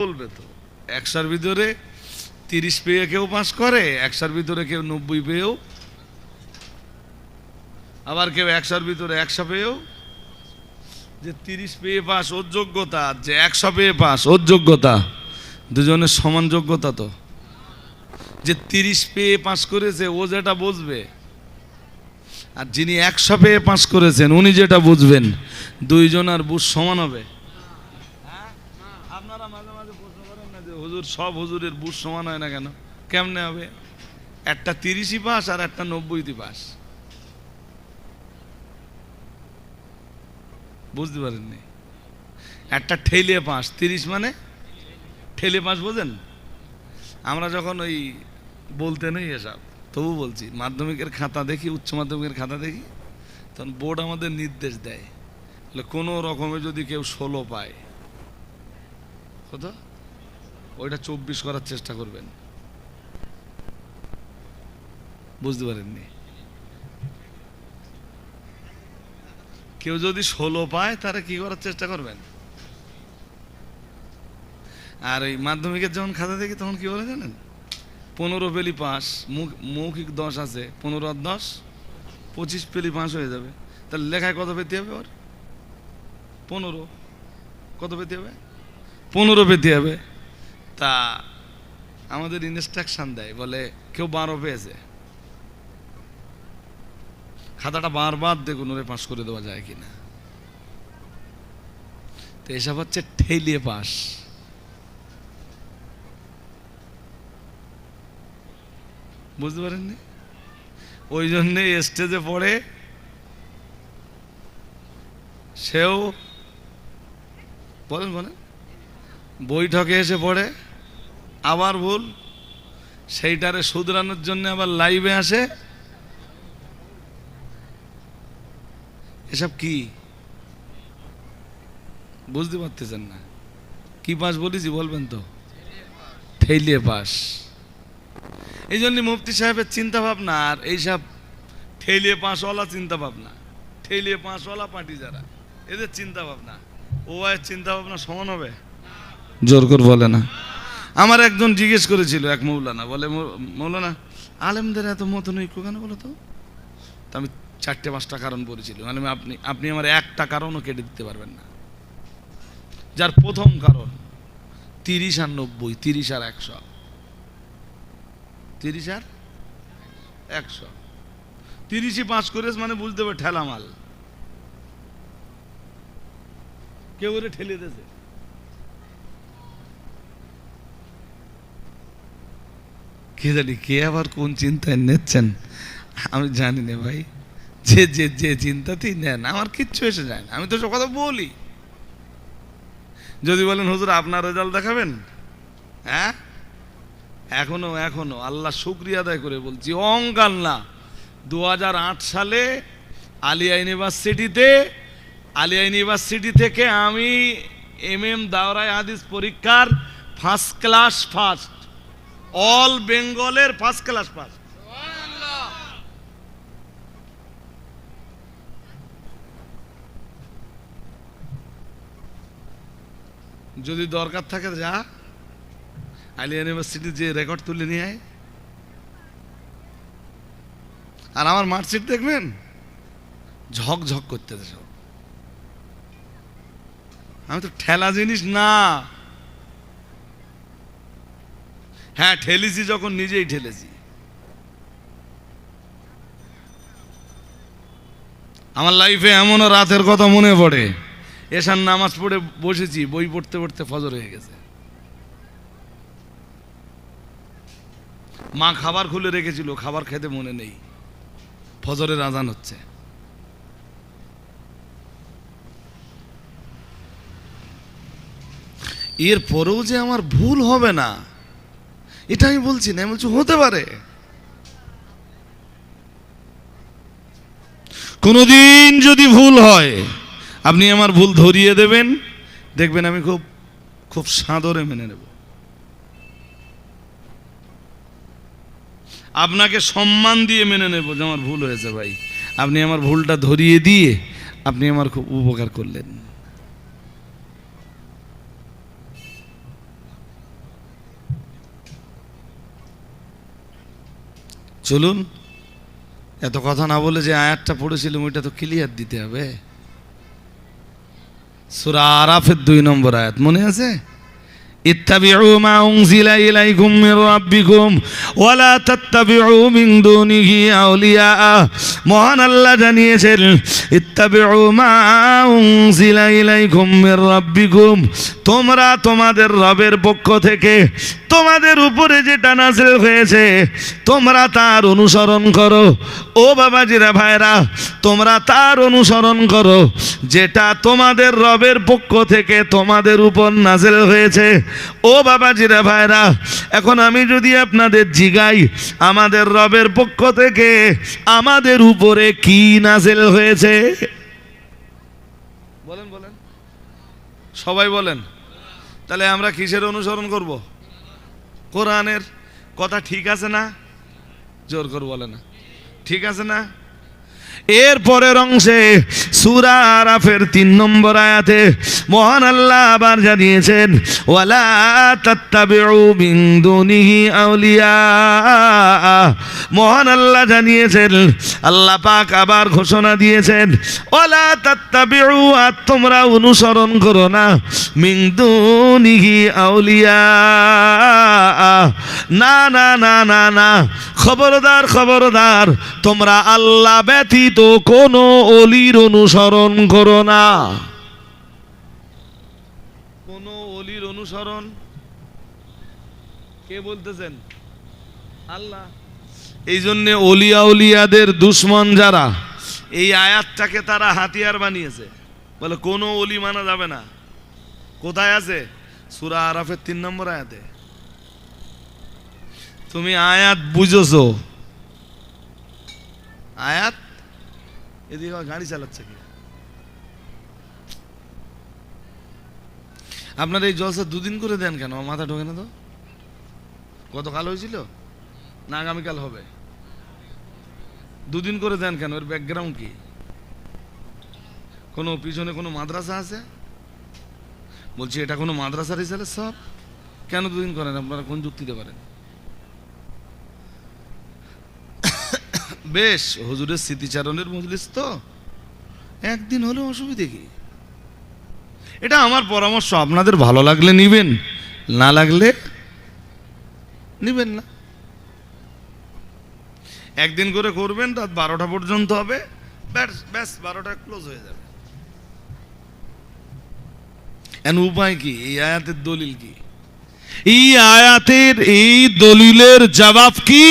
বলবে তো? একশোর ভিতরে তিরিশ পেয়ে কেউ পাস করে, একশোর ভিতরে কেউ নব্বই পেয়েও। আবার কেউ একশোর ভিতরে একশো পেয়েও। যে তিরিশ পেয়ে পাস, ওর যোগ্যতা, যে একশো পেয়ে পাস, ওর যোগ্যতা। দুজনের সমান যোগ্যতা তো। যে তিরিশ পেয়ে পাস করেছে, ও যেটা বুঝবে। আর যিনি একশো পেয়ে পাস করেছেন, উনি যেটা বুঝবেন, দুইজন আর বুঝ সমান হবে। হুজুর, সব হুজুরের বুঝ সমান হয় না কেন? কেমনে হবে? একটা তিরিশই পাস আর একটা নব্বইটি পাস। বুঝতে পারেননি? একটা ঠেলে পাস, তিরিশ মানে? ঠেলে পাস বোঝেন? আমরা যখন ওই বলতে নেই এসব, তবু বলছি, মাধ্যমিকের খাতা দেখি, উচ্চ মাধ্যমিকের খাতা দেখি, তখন বোর্ড আমাদের নির্দেশ দেয়। কোনো রকমে যদি কেউ ষোলো পায়, কত? ওইটা চব্বিশ করার চেষ্টা করবেন। বুঝতে পারেননি? কেউ যদি ষোলো পায় তারা কি করার চেষ্টা করবেন? আর এই মাধ্যমিকের যখন খাতা দেখি, তখন কি বলে জানেন? পনেরো পেলি পাস, মুখ- মৌখিক দশ আছে, পনেরো আর দশ, পঁচিশ পেলি পাস হয়ে যাবে। তাহলে লেখায় কত পেতে হবে ওর? পনেরো। কত পেতে হবে? পনেরো পেতে হবে। তা আমাদের ইনস্ট্রাকশন দেয়, বলে কেউ বারো পেয়েছে খাতাটা বারবার দেখুন, ওরে পাশ করে দেওয়া যায় কিনা। তো এসব হচ্ছে ঠেলিয়ে পাশ বুঝতে পারেননি? ওই জন্যে স্টেজে পড়ে সেও বলেন বলেন। বৈঠকে এসে পড়ে। আবার ভুল। সেইটারে শুধরানোর জন্য আবার লাইভে আসে। এসব কি? বুঝতে পারতেছেন না। কি পাস বলেছি বলবেন তো? ঠেলিয়ে পাস। এই জন্য মুফতি সাহেবের চিন্তা ভাবনা আর এইসব ঠেলিয়ে পাঁচওয়ালা চিন্তা ভাবনা ঠেলিয়ে পাঁচওয়ালা পার্টি যারা, এদের চিন্তা ভাবনা ও চিন্তা ভাবনা সমান হবে? জোর করে বলে না। আমার একজন জিজ্ঞেস করেছিল, এক মৌলানা, বলে মৌলানা, আলেমদের এত মতন ঐক্য কেন বলো তো? আমি চারটে পাঁচটা কারণ বলেছিল মানে আপনি আপনি আমার একটা কারণও কেটে দিতে পারবেন না। যার প্রথম কারণ, তিরিশ আর নব্বই, তিরিশ আর একশো। তিরিশ আর একশো। তিরিশই পাঁচ করে মানে বুঝতে হবে ঠেলামাল। কেউ ঠেলে দিয়েছে। কে জানি কে আবার কোন চিন্তায় নিচ্ছেন? আমি জানি না ভাই। যে যে যে চিন্তাতেই নেন, আমার কিচ্ছু এসে যায় না। আমি তো সব কথা বলি। যদি বলেন, হুজুর, আপনার রেজাল্ট দেখাবেন? হ্যাঁ? এখনও এখনও। আল্লাহ শুক্রিয়া আদায় করে বলছি অঙ্কাল না। দু হাজার আট সালে আলিয়া ইউনিভার্সিটিতে আলিয়া ইউনিভার্সিটি থেকে আমি এম এম দাওরাই হাদিস পরীক্ষার ফার্স্ট ক্লাস ফার্স্ট অল বেঙ্গলের ফার্স্ট ক্লাস ফার্স্ট যদি দরকার থাকে যা। আলিয়া ইউনিভার্সিটি যে রেকর্ড তুলে নিয়ে আয়। আর আমার মার্কশিট দেখবেন? ঝক ঝক করতেছে সব। আমি তো ঠেলা জিনিস না। হ্যাঁ ঠেলেছি যখন নিজেই ঠেলেছি। আমার লাইফে এমনও রাতের কথা মনে পড়ে। এসার নামাজ পড়ে বসেছি, বই পড়তে পড়তে ফজর হয়ে গেছে। মা খাবার খুলে রেখেছিল, খাবার খেতে মনে নেই। ফজরের আজান হচ্ছে। এর পরেও যে আমার ভুল হবে না এটা আমি বলছি না, আমি বলছি হতে পারে। কোনোদিন যদি ভুল হয়, আপনি আমার ভুল ধরিয়ে দেবেন। দেখবেন আমি খুব খুব সাদরে মেনে নেব। আপনাকে সম্মান দিয়ে মেনে নেব যে আমার ভুল হয়েছে ভাই। আপনি আমার ভুলটা ধরিয়ে দিয়ে আপনি আমার খুব উপকার করলেন। চলুন, এত কথা না বলে যে আয়াতটা পড়েছিলাম, ওইটা তো ক্লিয়ার দিতে হবে। সুরা আরাফের দুই নম্বর আয়াত, মনে আছে? اتبعوا ما أنزل إليكم من ربكم ولا تتبعوا من دونه أولياء মহান আল্লাহ জানিয়েছেন ইত্তাবিউ মা উনজিলা ইলাইকুম মির রাব্বিকুম তোমরা তোমাদের রবের পক্ষ থেকে তোমাদের উপরে যেটা নাযিল হয়েছে তোমরা তার অনুসরণ করো ও বাবাজিরা ভাইরা তোমরা তার অনুসরণ করো যেটা তোমাদের রবের পক্ষ থেকে তোমাদের উপর নাজেল হয়েছে ও বাবা বাবাজিরা ভাইরা, এখন আমি যদি আপনাদের জিগাই, আমাদের রবের পক্ষ থেকে আমাদের উপরে কি নাজেল হয়েছে? বলেন বলেন। সবাই বলেন। তাহলে আমরা কিসের অনুসরণ করব? কোরআনের কথা ঠিক আছে না? জোর করে বলে না। ঠিক আছে না? এর পরের অংশে সুরা আরাফের তিন নম্বর আয়াতে মহান আল্লাহ আবার জানিয়েছেন, ওয়ালা আউলিয়া। মহান আল্লাহ জানিয়েছেন, আল্লাহ পাক আবার ঘোষণা দিয়েছেন, ওয়ালা তাত্তাবিউ আর তোমরা অনুসরণ করো না, মিন দুনিহি আউলিয়া। না না না না না, খবরদার খবরদার, তোমরা আল্লাহ ব্যতীত কোনো অলির অনুসরণ করো না। কোন অলির অনুসরণ? কে বলতেছেন? আল্লাহ। এই জন্যে অলিয়া উলিয়াদের দুশ্মন যারা এই আয়াতটাকে তারা হাতিয়ার বানিয়েছে। বলে কোনো অলি মানা যাবে না। কোথায় আছে? সুরা আরাফের তিন নম্বর আয়াতে। তুমি আয়াত বুঝেছ। আয়াত? এদিকে গাড়ি চালাচ্ছে কি? আপনার এই জলসা দুদিন করে দেন কেন? মাথা ঢোকে না তো। গতকাল হয়েছিল? না, আগামীকাল হবে। দুদিন করে দেন কেন? এর ব্যাকগ্রাউন্ড কি? কোনো পিছনে কোনো মাদ্রাসা আছে? বলছি, এটা কোনো মাদ্রাসার হিসাবে সব? কেন দুদিন করেন? আপনারা কোন যুক্তিতে করেন? বেশ, হুজুরের স্মৃতিচারণের মজলিস তো। একদিন হলেও অসুবিধে কি? এটা আমার পরামর্শ, আপনাদের ভালো লাগলে নিবেন, না লাগলে নিবেন না। একদিন করে করবেন, রাত বারোটা পর্যন্ত হবে, ব্যাস ব্যাস, বারোটা ক্লোজ হয়ে যাবে। এন উপায় কি? এই আয়াতের দলিল কি? এই আয়াতের, এই দলিলের জবাব কি?